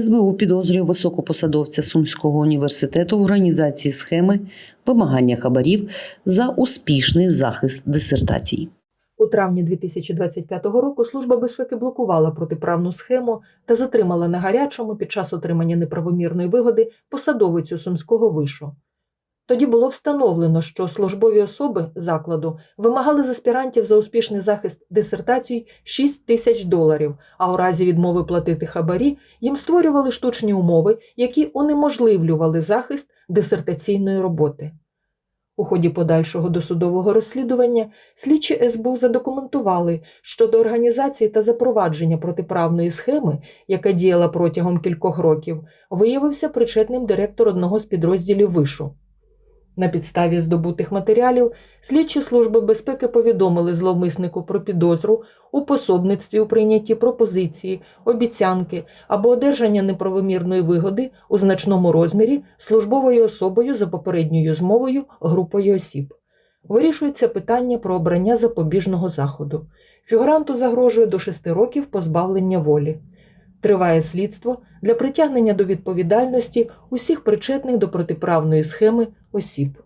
СБУ підозрює високопосадовця Сумського університету в організації схеми вимагання хабарів за успішний захист дисертацій. У травні 2025 року Служба безпеки блокувала протиправну схему та затримала на гарячому під час отримання неправомірної вигоди посадовицю сумського вишу. Тоді було встановлено, що службові особи закладу вимагали з аспірантів за успішний захист дисертацій 6 тисяч доларів, а у разі відмови платити хабарі їм створювали штучні умови, які унеможливлювали захист дисертаційної роботи. У ході подальшого досудового розслідування слідчі СБУ задокументували, що до організації та запровадження протиправної схеми, яка діяла протягом кількох років, виявився причетним директор одного з підрозділів вишу. На підставі здобутих матеріалів слідчі служби безпеки повідомили зловмиснику про підозру у пособництві у прийнятті пропозиції, обіцянки або одержання неправомірної вигоди у значному розмірі службовою особою за попередньою змовою групою осіб. Вирішується питання про обрання запобіжного заходу. Фігуранту загрожує до 6 років позбавлення волі. Триває слідство для притягнення до відповідальності усіх причетних до протиправної схеми осіб.